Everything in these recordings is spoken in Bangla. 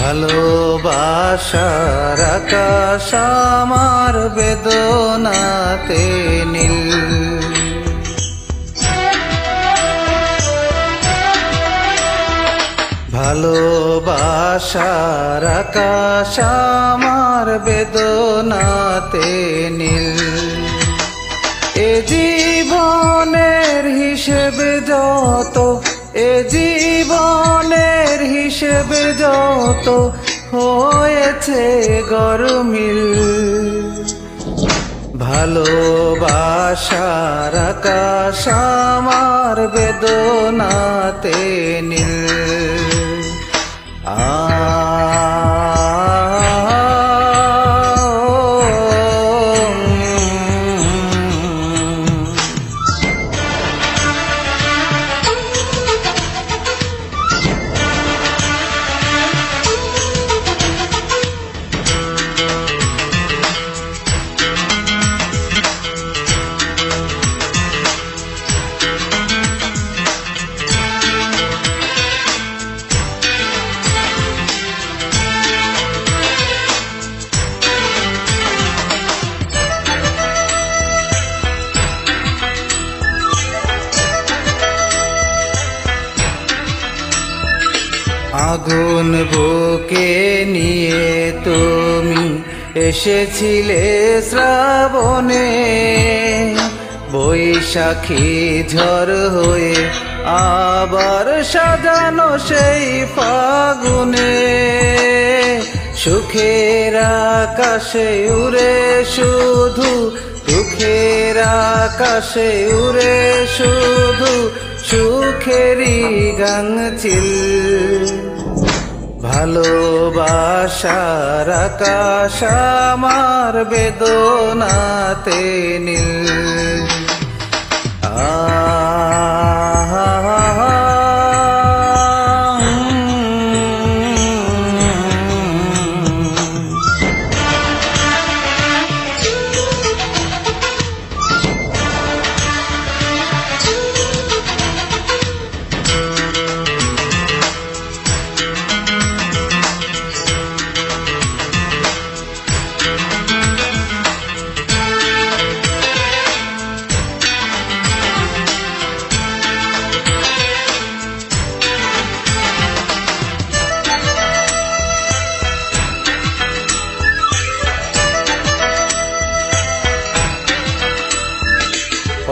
ভালোবাসার আকাশ আমার বেদনাতে নীল। ভালোবাসার আকাশ আমার বেদনাতে নীল। এ জীবনের হিসেবে যত, এ জীবনের হিসেবে যত হয়েছে গরমিল ভালোবাসার আকাশ আমার বেদনাতে নীল। আ আগুন বুকে নিয়ে তুমি এসেছিলে শ্রাবণে। বৈশাখী ঝড় হয়ে আবার সাজানো সেই ফাগুনে। সুখের আকাশে উড়ে শুধু, দুঃখের আকাশে উড়ে শুধু সুখেরি গান ভালোবাসার আকাশ আমার বেদনাতে নীল।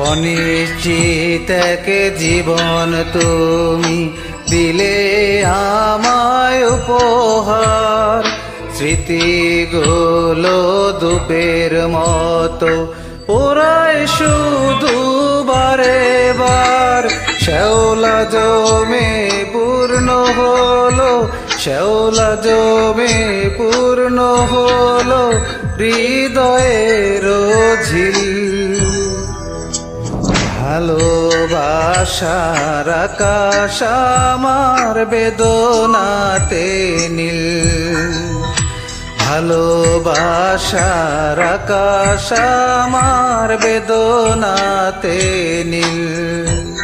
অনিশ্চিত জীবন তুমি দিলে আমায় উপহার। স্মৃতিগুলো দুপের মতো ওরাই শুধু বারে বার। শ্যাওলা জমে পূর্ণ হলো, শ্যাওলা জমে পূর্ণ হলো, হৃদয়ের ঝিল ভালোবাসার আকাশ আমার বেদনাতে নীল। ভালোবাসার আকাশ আমার বেদনাতে নীল।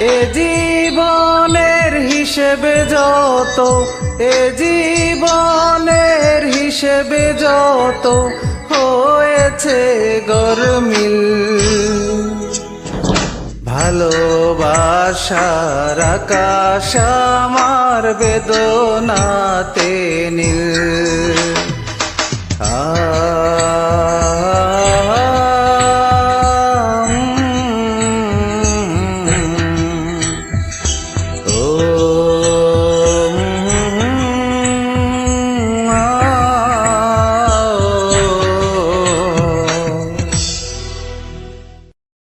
এ জীবনের হিসেবে যত, এ জীবনের হিসেবে যত হয়েছে গরমিল। ভালোবাসার আকাশ আমার বেদনাতে নীল। আ